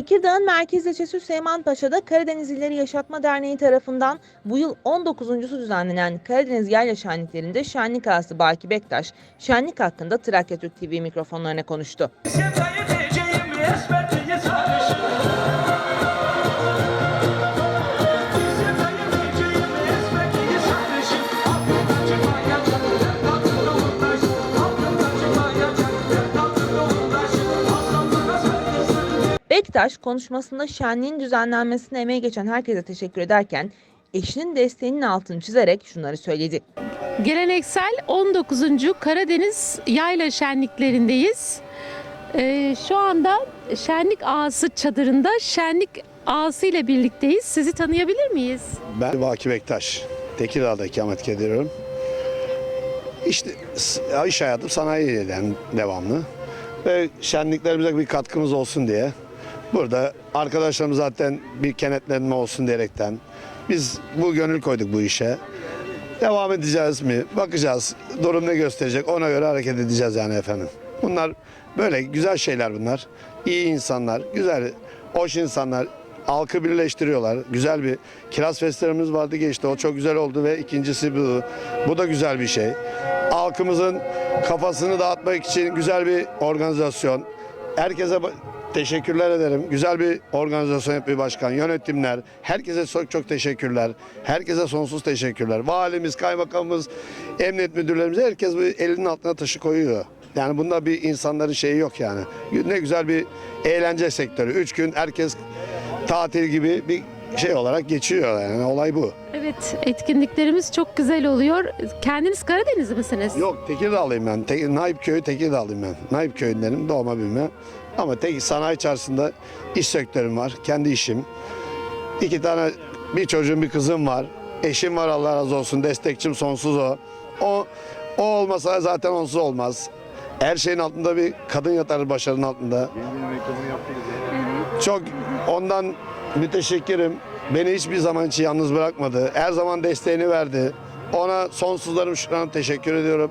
Tekirdağ'ın merkez ilçesi Süleymanpaşa'da Karadeniz İlleri Yaşatma Derneği tarafından bu yıl 19.sü düzenlenen Karadeniz Yayla Şenliklerinde Şenlik Ağası Baki Bektaş, şenlik hakkında Trakya Türk TV mikrofonlarına konuştu. Bektaş konuşmasında şenliğin düzenlenmesine emeği geçen herkese teşekkür ederken eşinin desteğinin altını çizerek şunları söyledi. Geleneksel 19. Karadeniz Yayla Şenliklerindeyiz. Ee, şu anda Şenlik Ağası çadırında Şenlik Ağası ile birlikteyiz. Sizi tanıyabilir miyiz? Ben Vaki Bektaş. Tekirdağ'da ikamet ediyorum. İşte iş hayatım sanayiden devamlı. Ve şenliklerimize bir katkımız olsun diye. Burada arkadaşlarım zaten bir kenetlenme olsun diyerekten. Biz bu gönül koyduk bu işe. Devam edeceğiz mi? Bakacağız. Durum ne gösterecek? Ona göre hareket edeceğiz yani efendim. Bunlar böyle güzel şeyler bunlar. İyi insanlar, güzel, hoş insanlar. Halkı birleştiriyorlar. Güzel bir kiraz festivalimiz vardı geçti. O çok güzel oldu ve ikincisi bu. Bu da güzel bir şey. Halkımızın kafasını dağıtmak için güzel bir organizasyon. Herkese teşekkürler ederim. Güzel bir organizasyon yapıyor başkan, yönetimler. Herkese çok çok teşekkürler. Herkese sonsuz teşekkürler. Valimiz, kaymakamımız, emniyet müdürlerimiz herkes bu elinin altına taşı koyuyor. Yani bunda bir insanların şeyi yok yani. Ne güzel bir eğlence sektörü. Üç gün herkes tatil gibi bir şey olarak geçiyor yani olay bu. Evet, etkinliklerimiz çok güzel oluyor. Kendiniz Karadenizli misiniz? Yok Tekirdağlıyım ben. Te Naip köyü Tekirdağlıyım ben. Naip köyündenim doğma büyüme. Ama tek sanayi içerisinde iş sektörüm var. Kendi işim. İki tane bir çocuğum bir kızım var. Eşim var Allah razı olsun. Destekçim sonsuz o. O, o olmasa zaten onsuz olmaz. Her şeyin altında bir kadın yatar başarının altında. Çok ondan müteşekkirim. Beni hiçbir zaman için yalnız bırakmadı. Her zaman desteğini verdi. Ona sonsuzlarım şükran teşekkür ediyorum.